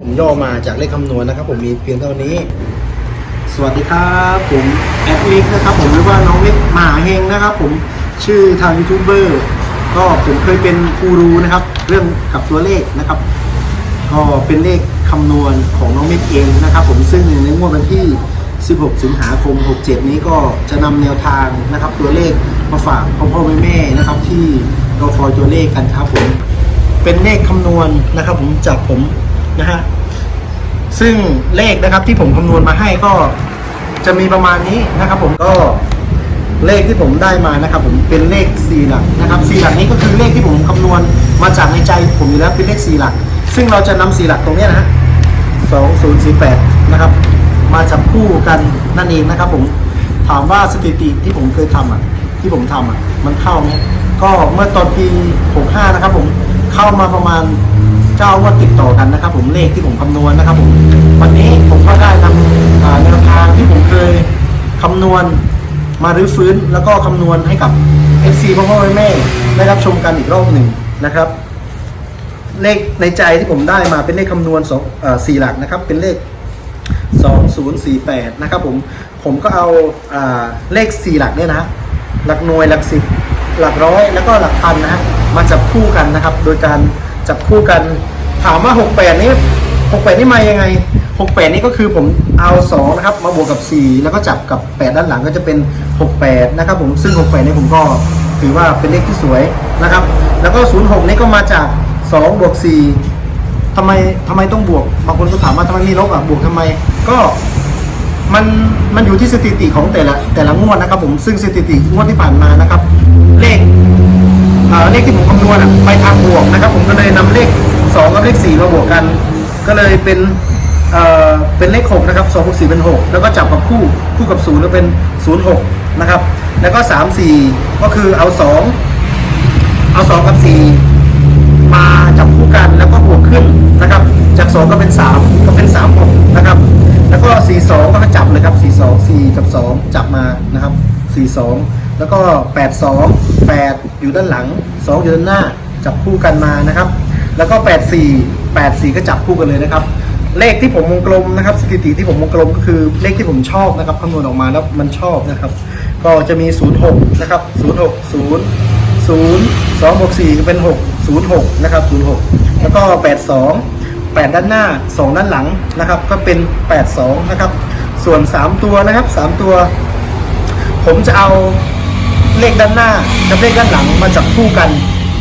ผมย่อมาจากเลขคำนวณนะครับ ผมมีเพียงเท่านี้ สวัสดีครับผมแอดมิกนะครับ ผมหรือว่าน้องเมิกหมาเฮงนะครับ ผมชื่อทางยูทูบเบอร์ก็ผมเคยเป็นกูรูนะครับ เรื่องกับตัวเลขนะครับ ก็เป็นเลขคำนวณของน้องเมิกเองนะครับ ผมซึ่งในงวดวันที่ 16 สิงหาคม 67 นี้ก็จะนำแนวทางนะครับ ตัวเลขมาฝากพ่อพ่อแม่แม่นะครับ ที่รอคอยตัวเลขกันครับผมเป็นเลขคำนวณนะครับ ผมจากผม นะฮะซึ่งเลขนะครับที่ผมคำนวณมาให้ก็จะมีประมาณนี้นะครับผมก็เลขที่ผมได้มานะครับ ผมเป็นเลข4หลักนะครับ4หลักนี้ก็คือเลขที่ผมคำนวณมาจากในใจผมอยู่แล้วเป็นเลข4หลัก ซึ่งเราจะนำ4หลักตรงนี้นะฮะ2048นะครับ มาจับคู่กันนั่นเองนะครับผมถามว่าสถิติที่ผมเคยทำอะ ที่ผมทำอะ มันเข้าไหมก็เมื่อตอนปี65นะครับ ผมเข้ามาประมาณ เจ้างว่าติดต่อกันนะครับ ผมเลขที่ผมคำนวณนะครับ ผมวันนี้ผมก็ได้นำอ่าแนวทางที่ผมเคยคำนวณมารื้อฟื้นแล้วก็คำนวณให้กับ FC พ่อพ่อแม่แม่ได้รับชมกันอีกรอบหนึ่งนะครับ เลขในใจที่ผมได้มาเป็นเลขคำนวณสองสี่หลักนะครับ เป็นเลข 2048 นะครับผมผมก็เอาอาเลข 4 หลักเนี่ยนะฮะหลักหน่วยหลักสิบหลักร้อยแล้วก็หลักพันนะฮะมาจับคู่กันนะครับ โดยการ จับคู่กันถามว่า 68 นี้ 68 นี่มายังไง 68 นี่ก็คือผมเอา 2 นะครับ มาบวกกับ 4 แล้วก็จับกับ 8 ด้านหลังก็จะเป็น 68 นะครับผมซึ่ง 68 นี่ผมก็ถือว่าเป็นเลขที่สวยนะครับ แล้วก็ 06 นี่ก็มาจาก 2 บวก 4ทำไมทำไมต้องบวก บางคนก็ถามว่าทำไมมีลบอะบวกทำไมก็มันมันอยู่ที่สถิติของแต่ละแต่ละงวดนะครับผมซึ่งสถิติงวดที่ผ่านมานะครับ เลขที่ผมคำนวณอะไปทางบวกนะครับ ผมก็เลยนำเลข 2 กับเลข 4 มาบวกกัน ก็เลยเป็นเอ่อเป็นเลข6นะครับ2บวก4เป็น 6 แล้วก็จับกับคู่คู่กับ0ก็เป็น 0 6 นะครับ แล้วก็ 3 4 ก็คือเอา 2 เอา 2 กับ 4 มาจับคู่กันแล้วก็บวกขึ้นนะครับ จาก 2 ก็เป็น 3 ก็เป็น 3 6 นะครับ แล้วก็ 4 2 ก็จับเลยครับ 4 2 4 กับ 2 จับมานะครับ 4 2 แล้วก็ 8 2 8 อยู่ด้านหลัง 2 อยู่ด้านหน้า จับคู่กันมานะครับ แล้วก็ 8 4 8 4 ก็จับคู่กันเลยนะครับ เลขที่ผมวงกลมนะครับ สถิติที่ผมวงกลมก็คือเลขที่ผมชอบนะครับคำนวณออกมาแล้วมันชอบนะครับ ก็จะมี 06 นะครับ 06 0 0 2บวก4ก็เป็น 6 0 6 นะครับ 0 6 แล้วก็ 8 2 8 ด้านหน้า 2 ด้านหลังนะครับ ก็เป็น 8 2 นะครับ ส่วน 3 ตัวนะครับ 3 ตัว ผมจะเอา เลขด้านหน้ากับเลขด้านหลังมาจับคู่กัน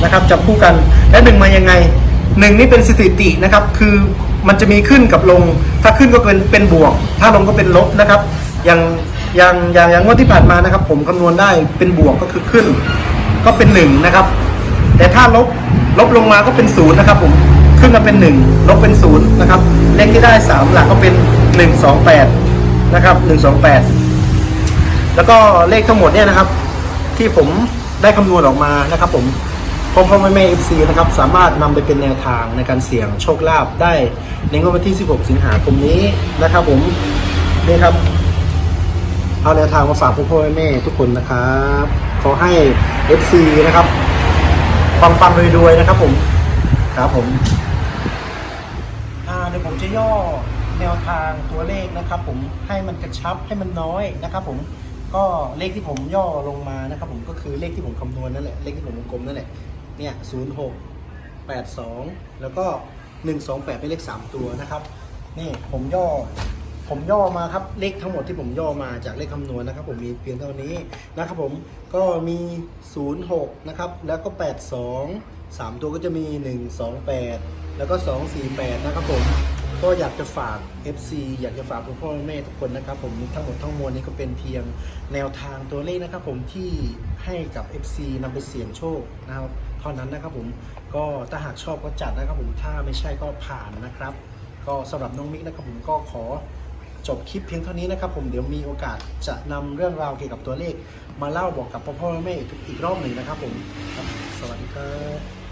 นะครับจับคู่กันและหนึ่งมายังไงหนึ่งนี่เป็นสถิตินะครับคือมันจะมีขึ้นกับลง ถ้าขึ้นก็เป็นเป็นบวก ถ้าลงก็เป็นลบนะครับ อย่างอย่างอย่างอย่างงวดที่ผ่านมานะครับ ผมคำนวณได้เป็นบวกก็คือขึ้น ก็เป็นหนึ่งนะครับ แต่ถ้าลบลบลงมาก็เป็นศูนย์นะครับ ผมขึ้นมาเป็นหนึ่งลบเป็นศูนย์นะครับเลขที่ได้สามหลักก็เป็นหนึ่งสองแปดนะครับหนึ่งสองแปดแล้วก็เลขทั้งหมดเนี่ยนะครับ ที่ผมได้คำนวณออกมานะครับ ผมพ่อพ่อแม่แม่เอฟซีนะครับสามารถนำไปเป็นแนวทางในการเสี่ยงโชคลาภได้ในงวดวันที่ 16 สิงหาคมนี้นะครับ ผมนี่ครับ เอาแนวทางมาฝากพ่อพ่อแม่แม่ทุกคนนะครับขอให้ FC นะครับปังปังรวยๆนะครับ ผมครับผมเดี๋ยวผมจะย่อแนวทางตัวเลขนะครับ ผมให้มันกระชับให้มันน้อยนะครับ ผม ก็เลขที่ผมย่อลงมานะครับผมก็คือเลขที่ผมคำนวณนั่นแหละเลขที่ผมวงกลมนั่นแหละเนี่ยศูนย์หกแปดสองแล้วก็หนึ่งสองแปดเป็นเลขสามตัวนะครับ นี่ผมย่อผมย่อมาครับเลขทั้งหมดที่ผมย่อมาจากเลขคำนวณนะครับ ผมมีเพียงเท่านี้นะครับผมก็มี 06 นะครับ แล้วก็ 82 3 ตัวก็จะมี 128 แล้วก็ 248 นะครับผม ก็อยากจะฝาก FC อยากจะฝากคุณพ่อแม่ทุกคนนะครับผมทั้งหมดทั้งมวลนี้ก็เป็นเพียงแนวทางตัวเลขนะครับผมที่ให้กับ FC นำไปเสี่ยงโชคนะครับเท่านั้นนะครับผมก็ถ้าหากชอบก็จัดนะครับผมถ้าไม่ใช่ก็ผ่านนะครับ ก็สำหรับน้องมิกนะครับผมก็ขอจบคลิปเพียงเท่านี้นะครับผมเดี๋ยวมีโอกาสจะนำเรื่องราวเกี่ยวกับตัวเลข มาเล่าบอกกับพ่อพ่อแม่อีกอีกรอบหนึ่งนะครับผมสวัสดีครับ